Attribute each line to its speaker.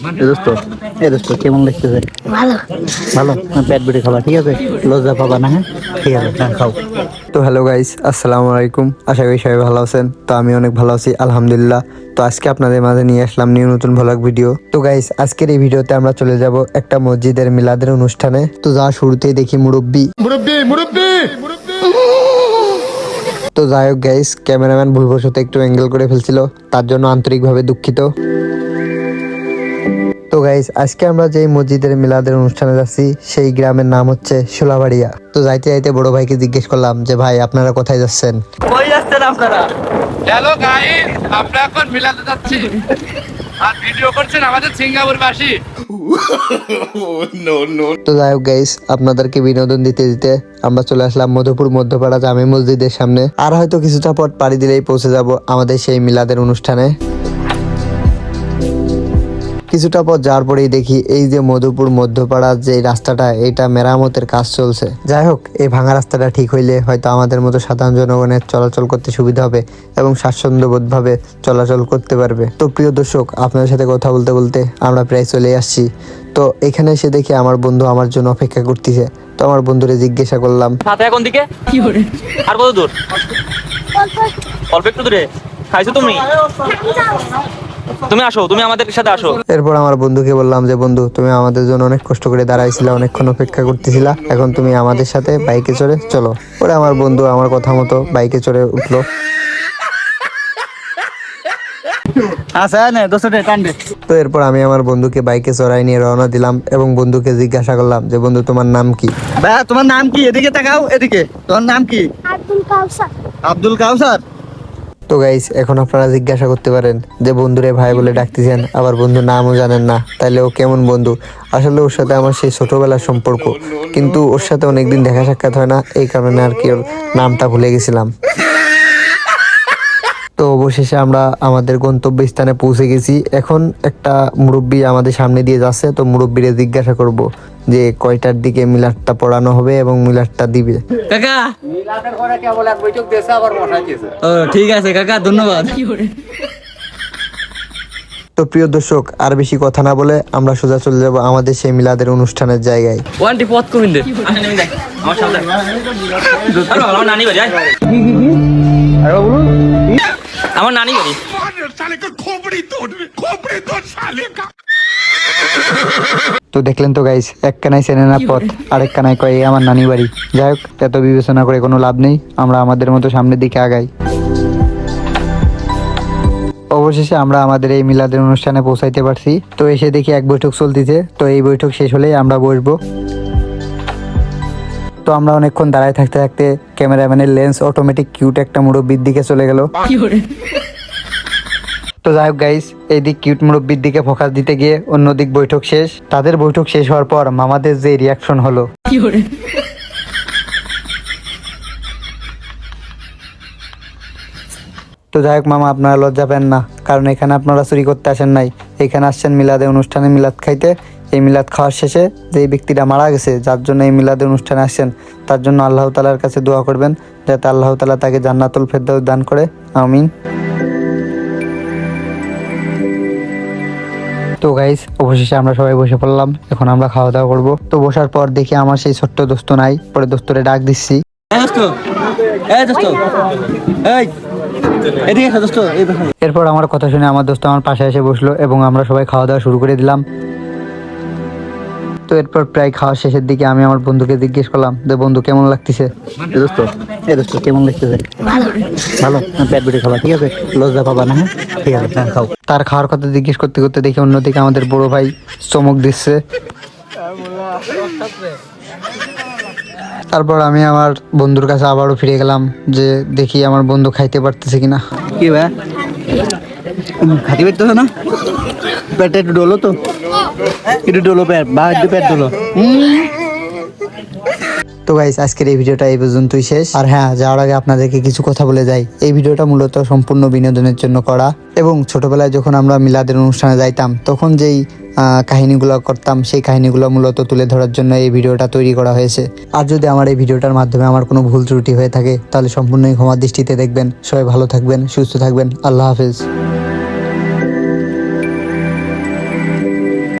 Speaker 1: এ দোস্ত এ দোস্ত কেমন লাগতেছে?
Speaker 2: ভালো।
Speaker 1: ভালো? না পেট বেটে খাবা ঠিক আছে? লজ্জা পাবা না হ্যাঁ? ঠিক আছে হ্যাঁ খাও।
Speaker 3: তো হ্যালো গাইস আসসালামু আলাইকুম। আশা করি সবাই ভালো আছেন। তো আমি অনেক ভালো আছি আলহামদুলিল্লাহ। তো আজকে আপনাদের মাঝে নিয়ে আসলাম নিউ নতুন ভ্লগ ভিডিও তো গাইস আজকের এই ভিডিওতে আমরা চলে যাব একটা মসজিদের মিলাদের অনুষ্ঠানে। তো যা শুরুতেই দেখি মুরব্বি। তো যাই হোক গাইস ক্যামেরাম্যান ভুলবশত একটু অ্যাঙ্গেল করে ফেলছিল তার জন্য আন্তরিকভাবে দুঃখিত। তো গাইস আজকে আমরা যেই মসজিদের মিলাদের অনুষ্ঠানে যাচ্ছি সেই গ্রামের নাম হচ্ছে সোলাবাড়িয়া তো যাইতে যাইতে বড় ভাইকে জিজ্ঞেস করলাম যে ভাই আপনারা কোথায় যাচ্ছেন?
Speaker 1: কই যাচ্ছেন আপনারা?
Speaker 4: হ্যালো গাইস আমরা এখন মিলাতে যাচ্ছি। আর ভিডিও করছেন আমাদের সিঙ্গাপুর বাসী
Speaker 3: তো যাই হোক গাইস আপনাদেরকে বিনোদন দিতে দিতে আমরা চলে আসলাম মধুপুর মধ্যপাড়া জামে মসজিদের সামনে। আর হয়তো কিছুটা পথ পাড়ি দিলেই পৌঁছে যাব আমাদের সেই মিলাদের অনুষ্ঠানে। কিছুটা পথ যাওয়ার পরেই দেখি এই যে মধুপুর মধ্যপাড়ার যে রাস্তাটা এটা মেরামতের কাজ চলছে। যাই হোক এই ভাঙা রাস্তাটা ঠিক হইলে হয়তো আমাদের মতো সাধারণ জনগণের চলাচল করতে সুবিধা হবে এবং স্বাচ্ছন্দ্যবোধভাবে চলাচল করতে পারবে। তো প্রিয় দর্শক আপনাদের সাথে কথা বলতে বলতে আমরা প্রায় চলে আসছি। তো এখানে এসে দেখি আমার বন্ধু আমার জন্য অপেক্ষা করতেছে। তো আমার বন্ধুরে জিজ্ঞাসা করলাম
Speaker 5: সাথে এখন দিকে? আর কত দূর? অল্প। একটু দূরে। খাইছো তুমি? তুমি আসো তুমি আমাদের সাথে আসো।
Speaker 3: এরপর আমার বন্ধুকে বললাম যে বন্ধু তুমি আমাদের জন্য অনেক কষ্ট করে দাঁড়াইছিলা অনেকক্ষণ অপেক্ষা করতেছিলা। এখন তুমি আমাদের সাথে বাইকে চড়ে চলো। পরে আমার বন্ধু আমার কথা মতো বাইকে চড়ে উঠল।
Speaker 1: আচ্ছা
Speaker 3: তো এরপর আমি আমার বন্ধুকে বাইকে চড়াই নিয়ে রওনা দিলাম এবং বন্ধুকে জিজ্ঞাসা করলাম যে বন্ধু তোমার নাম কি?
Speaker 1: তোমার নাম কি? এদিকে তাকাও এদিকে। তোমার নাম কি?
Speaker 2: আব্দুল কাউসার।
Speaker 1: আব্দুল কাউসার?
Speaker 3: তো গাইস এখন আপনারা জিজ্ঞাসা করতে পারেন যে বন্ধুরে ভাই বলে ডাকতেছেন, আবার বন্ধু নামও জানেন না, তাইলে ও কেমন বন্ধু? আসলে ওর সাথে আমার সেই ছোটবেলার সম্পর্ক, কিন্তু ওর সাথে অনেকদিন দেখা সাক্ষাৎ হয় না, এই কারণে আর কি ওর নামটা ভুলে গেছিলাম। তো অবশেষে আমরা আমাদের গন্তব্যস্থানে পৌঁছে গেছি। এখন একটা মুরব্বী আমাদের সামনে দিয়ে যাচ্ছে, তো মুরব্বীরে জিজ্ঞাসা করব। যে কয়টার দিকে মিলারটা পড়ানো হবে এবং মিলারটা দিবে।
Speaker 5: কাকা। ও ঠিক আছে কাকা ধন্যবাদ।
Speaker 3: তো প্রিয় দর্শক আর বেশি কথা না বলে আমরা সোজা চলে যাব আমাদের সেই মিলাদের অনুষ্ঠানের জায়গায়।
Speaker 5: ওয়ানটি পথ কমিন দে। আসেন আমি যাই। আমার সাথে আরে আমার নানি বাড়ি আয়। আমার নানি বাড়ি।
Speaker 3: তো দেখলেন তো গাইস এক কানায় চেনে না পথ আরেক কানায় কয় আমার নানি বাড়ি। যাই হোক এত বিবেচনা করে কোনো লাভ নেই আমরা আমাদের মতো সামনের দিকে আগাই। অবশেষে আমরা আমাদের এই মিলাদের অনুষ্ঠানে পৌঁছাইতে পারছি। তো এসে দেখি এক বৈঠক চলতেছে তো এই বৈঠক শেষ হলেই আমরা বসবো। তো আমরা অনেকক্ষণ দাঁড়ায় থাকতে থাকতে ক্যামেরাম্যানের লেন্স অটোমেটিক কিউট একটা মুরব্বির দিকে চলে গেল। যাই হোক গাইস এই দিক কিউট মুরব্বির দিকে ফোকাস দিতে গিয়ে অন্যদিক বৈঠক শেষ। তাদের বৈঠক শেষ হওয়ার পর মামাদের যে রিয়াকশন হলো। তো যাই হোক, মামা, আপনারা লজ্জা পেন না, কারণ এখানে আপনারা চুরি করতে আসেন নাই। এখানে আসছেন মিলাদে অনুষ্ঠানে মিলাদ খাইতে। এই মিলাদ খাওয়ার শেষে যে ব্যক্তিটা মারা গেছে, যার জন্য এই মিলাদে অনুষ্ঠানে আসছেন, তার জন্য আল্লাহ তালার কাছে দোয়া করবেন, যাতে আল্লাহ তালা তাকে জান্নাতুল ফেরদাউস দান করে। আমিন। তো গাইস অবশেষে আমরা সবাই বসে পড়লাম এখন আমরা খাওয়া দাওয়া করব। তো বসার পর দেখি আমার সেই ছোট্ট দোস্ত নাই পরে দোস্তরে ডাক দিচ্ছি। এরপর আমার কথা শুনে আমার দোস্ত আমার পাশে এসে বসল এবং আমরা সবাই খাওয়া দাওয়া শুরু করে দিলাম। তো এরপর প্রায় খাওয়ার শেষের দিকে আমি আমার বন্ধুকে জিজ্ঞেস করলাম যে বন্ধু কেমন লাগতেছে?
Speaker 1: দোস্ত এ দোস্ত কেমন লাগতেছে?
Speaker 2: ভালো।
Speaker 1: ভালো? পেট বেটে খাবা ঠিক আছে? লজ্জা পাবা না হ্যাঁ? ঠিক আছে হ্যাঁ খাও।
Speaker 3: তার খাওয়ার কথা জিজ্ঞেস করতে করতে দেখি অন্যদিকে আমাদের বড় ভাই চমক দিচ্ছে। তারপর আমি আমার বন্ধুর কাছে আবারও ফিরে গেলাম যে দেখি আমার বন্ধু খাইতে পারতেছে কিনা।
Speaker 1: কি ভাই? খাতি পারতেছ না? পেটে একটু ডলো তো।
Speaker 3: তো গাইস আজকের এই ভিডিওটা এই পর্যন্তই শেষ। আর হ্যাঁ যাওয়ার আগে আপনাদেরকে কিছু কথা বলে যাই। এই ভিডিওটা মূলত সম্পূর্ণ বিনোদনের জন্য করা এবং ছোটবেলায় যখন আমরা মিলাদের অনুষ্ঠানে যাইতাম, তখন যেই কাহিনীগুলো করতাম, সেই কাহিনীগুলো মূলত তুলে ধরার জন্য এই ভিডিওটা তৈরি করা হয়েছে। আর যদি আমার এই ভিডিওটার মাধ্যমে আমার কোনো ভুল ত্রুটি হয়ে থাকে, তাহলে সম্পূর্ণই ক্ষমা দৃষ্টিতে দেখবেন। সবাই ভালো থাকবেন, সুস্থ থাকবেন। আল্লাহ হাফেজ।